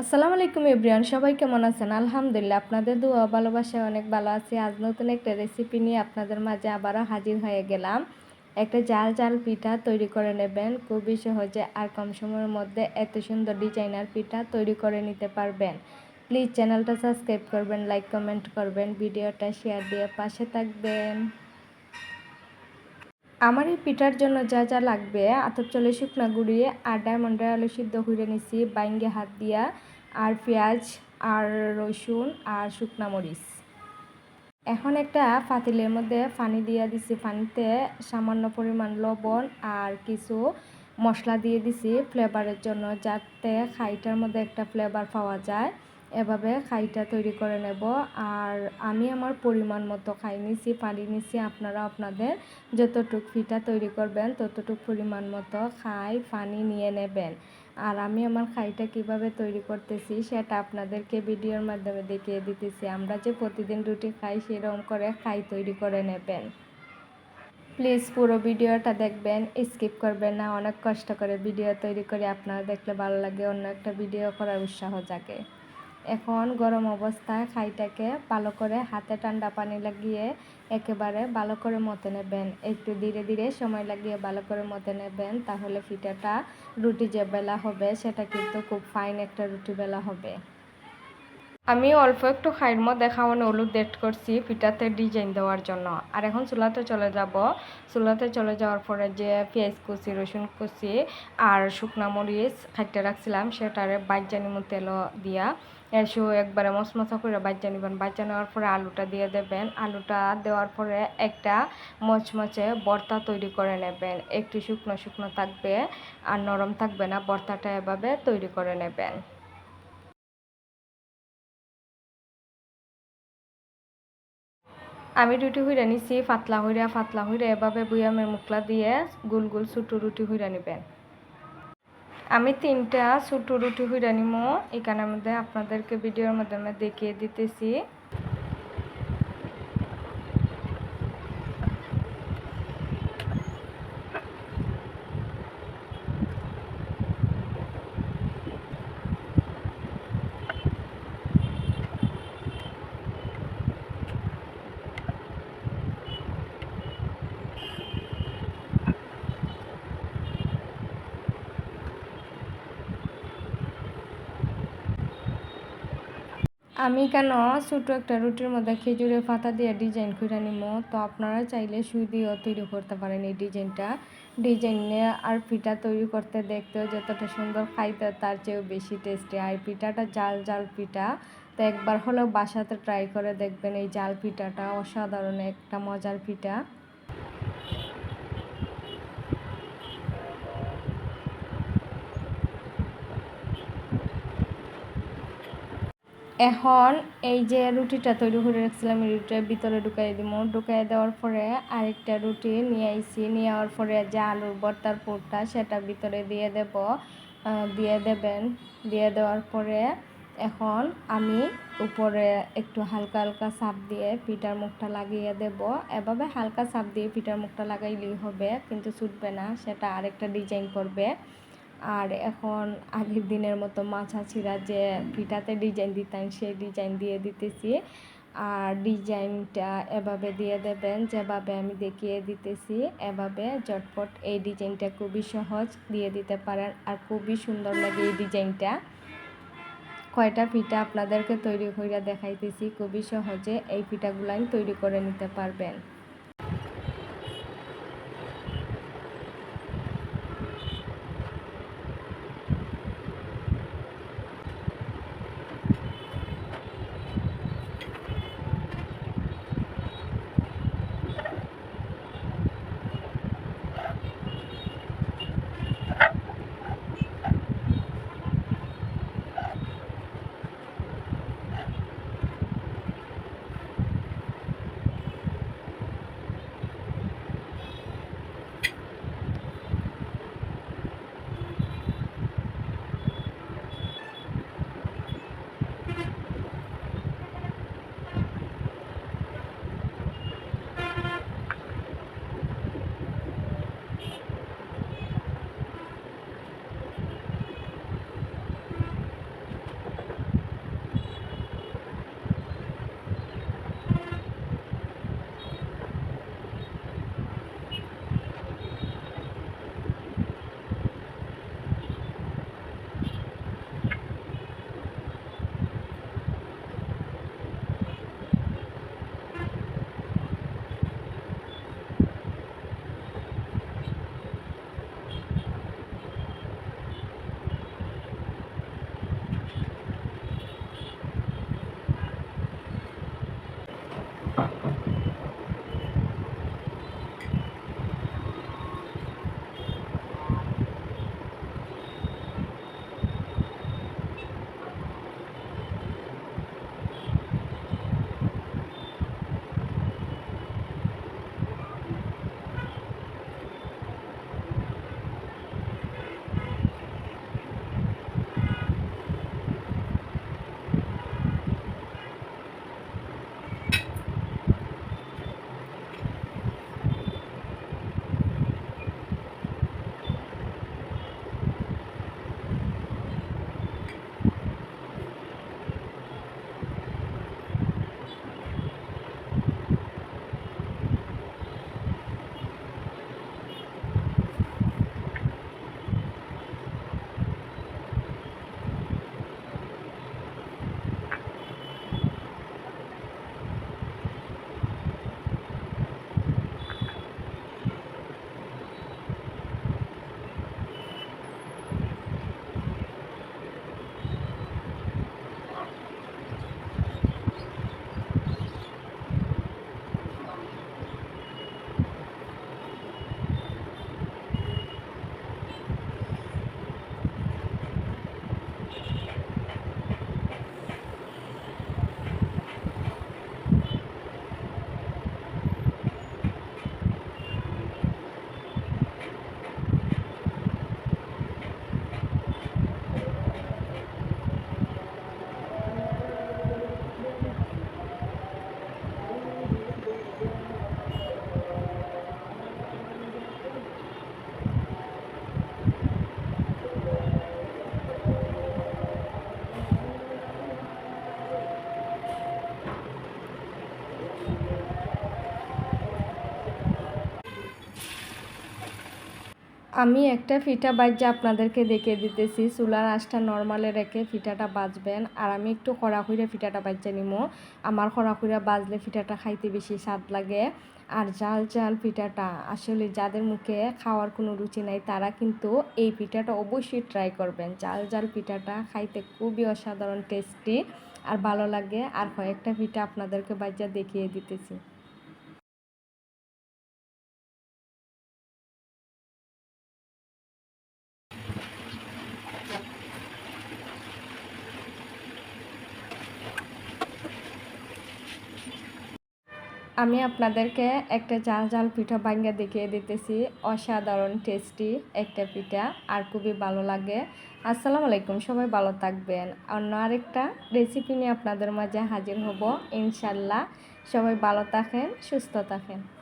আসসালামু আলাইকুম এভরিয়ান সবাই কেমন আছেন? আলহামদুলিল্লাহ, আপনাদের দোয়া ভালোবাসায় অনেক ভালো আছি। আজ নতুন একটা রেসিপি নিয়ে আপনাদের মাঝে আবারও হাজির হয়ে গেলাম। একটা জাল জাল পিঠা তৈরি করে নেবেন। খুবই সহজে আর কম সময়ের মধ্যে এত সুন্দর ডিজাইনার পিঠা তৈরি করে নিতে পারবেন। প্লিজ চ্যানেলটা সাবস্ক্রাইব করবেন লাইক কমেন্ট করবেন, ভিডিওটা শেয়ার দিয়ে পাশে থাকবেন। আমার এই পিঠার জন্য যা যা লাগবে, আতপ চলে শুকনা গুঁড়িয়ে আর ডায়মন্ডের আলু সিদ্ধ করে নিছি, বাইঙ্গে হাত দিয়া, আর পেঁয়াজ, আর রসুন, আর শুকনা মরিচ। এখন একটা পাতিলের মধ্যে পানি দিয়ে দিছি, পানিতে সামান্য পরিমাণ লবণ আর কিছু মশলা দিয়ে দিছি ফ্লেভারের জন্য, যাতে খাইটার মধ্যে একটা ফ্লেভার পাওয়া যায়। এভাবে খাইটা তৈরি করে নেব। আর আমি আমার পরিমাণ মতো খাই নিছি, পানি নিছি। আপনারা আপনাদের যতটুক ফিটা তৈরি করবেন, ততটুক পরিমাণ মতো খাই, পানি নিয়ে নেবেন। আর আমি আমার খাইটা কীভাবে তৈরি করতেছি, সেটা আপনাদেরকে ভিডিওর মাধ্যমে দেখিয়ে দিতেছি। আমরা যে প্রতিদিন রুটি খাই, সেরকম করে খাই তৈরি করে নেবেন। প্লিজ পুরো ভিডিওটা দেখবেন, স্কিপ করবেন না। অনেক কষ্ট করে ভিডিও তৈরি করে। আপনারা দেখলে ভালো লাগে, অন্য একটা ভিডিও করার উৎসাহ জাগে। এখন গরম অবস্থায় খাইটাকে ভালো করে হাতে ঠান্ডা পানি লাগিয়ে একেবারে ভালো করে মতে নেবেন। একটু ধীরে ধীরে সময় লাগিয়ে ভালো করে মতে নেবেন, তাহলে পিঠাটা রুটি যে বেলা হবে, সেটা কিন্তু খুব ফাইন একটা রুটি বেলা হবে। আমি অল্প একটু খাইর মধ্যে খাওয়ানো হলুদ ডেট করছি, পিঠাতে ডিজাইন দেওয়ার জন্য। আর এখন চুলাতে চলে যাব। চুলাতে চলে যাওয়ার পরে যে পেঁয়াজ কুচি, রসুন কুচি আর শুকনা মরিচ খাইতে রাখছিলাম, সেটারে বাইজানি তেল দিয়া। এসো একবারে মশমশা করে বাচ্চা নেবেন। বাচ্চা নেওয়ার পরে আলুটা দিয়ে দেবেন। আলুটা দেওয়ার পরে একটা মচমচে বর্তা তৈরি করে নেবেন। একটু শুকনো শুকনো থাকবে আর নরম থাকবে না, বর্তাটা এভাবে তৈরি করে নেবেন। আমি রুটি হইরা রানিছি পাতলা হইরা পাতলা হইরা এভাবে বুয়ামের মুখলা দিয়ে, গুল গোল ছোটো রুটি হুই রানিবেন আমি তিনটা ছোটো রুটি হুই নিমো। এখানের মধ্যে আপনাদেরকে ভিডিওর মাধ্যমে দেখিয়ে দিতেছি। আমি কেন ছোট একটা রুটির মধ্যে খেজুরের পাতা দিয়ে ডিজাইন করে নিব তো আপনারা চাইলে সুই দিয়েও তৈরি করতে পারেন এই ডিজাইনটা ডিজাইনে আর পিঠা তৈরি করতে দেখতেও যতটা সুন্দর খাইতে তার চেয়েও বেশি টেস্টি আর পিঠাটা জাল জাল পিঠা। তো একবার হলেও বাসাতে ট্রাই করে দেখবেন, এই জাল পিঠাটা অসাধারণ একটা মজার পিঠা। এখন এই যে রুটিটা তৈরি করে রাখছিলাম, এই রুটিটার ভিতরে ঢুকাই দিব ঢুকাই দেওয়ার পরে আরেকটা রুটি নিয়ে আইসি নিয়ে যাওয়ার পরে যে আলুর বর্তার পুরটা সেটা ভিতরে দিয়ে দেব। দিয়ে দেবেন। দিয়ে দেওয়ার পরে এখন আমি উপরে একটু হালকা হালকা সাপ দিয়ে পিঠার মুখটা লাগিয়ে দেব। এভাবে হালকা সাপ দিয়ে পিঠার মুখটা লাগাইলেই হবে, কিন্তু ছুটবে না, সেটা আরেকটা ডিজাইন করবে। আর এখন আগের দিনের মতো মাছা ছিঁড়া যে পিঠাতে ডিজাইন দিতাম সেই ডিজাইন দিয়ে দিতেছি। আর ডিজাইনটা এভাবে দিয়ে দেবেন, যেভাবে আমি দেখিয়ে দিতেছি, এভাবে ঝটপট এই ডিজাইনটা খুবই সহজ দিয়ে দিতে পারেন। আর খুবই সুন্দর লাগে এই ডিজাইনটা কয়টা পিঠা আপনাদেরকে তৈরি করে দেখাইতেছি, খুবই সহজে এই পিঠাগুলাই তৈরি করে নিতে পারবেন। আমি একটা পিঠা বাজ্যা আপনাদেরকে দেখিয়ে দিতেছি, চুলার আঁচটা নর্মালে রেখে পিঠাটা বাজবেন। আর আমি একটু কড়া খুঁড়ে পিঠাটা বাজ্যা নিমো। আমার কড়া খুঁড়ে বাজলে পিঠাটা খাইতে বেশি স্বাদ লাগে। আর জাল জাল পিঠাটা আসলে যাদের মুখে খাওয়ার কোনো রুচি নাই, তারা কিন্তু এই পিঠাটা অবশ্যই ট্রাই করবেন। জাল জাল পিঠাটা খাইতে খুবই অসাধারণ টেস্টি আর ভালো লাগে। আর কয়েকটা পিঠা আপনাদেরকে বাজ্যা দেখিয়ে দিতেছি। আমি আপনাদেরকে একটা জাল জাল পিঠা বাঙ্গা দেখিয়ে দিতেছি। অসাধারণ টেস্টি একটা পিঠা আর খুবই ভালো লাগে। আসসালামু আলাইকুম, সবাই ভালো থাকবেন। অন্য আরেকটা রেসিপি নিয়ে আপনাদের মাঝে হাজির হব, ইনশাল্লাহ। সবাই ভালো থাকেন, সুস্থ থাকেন।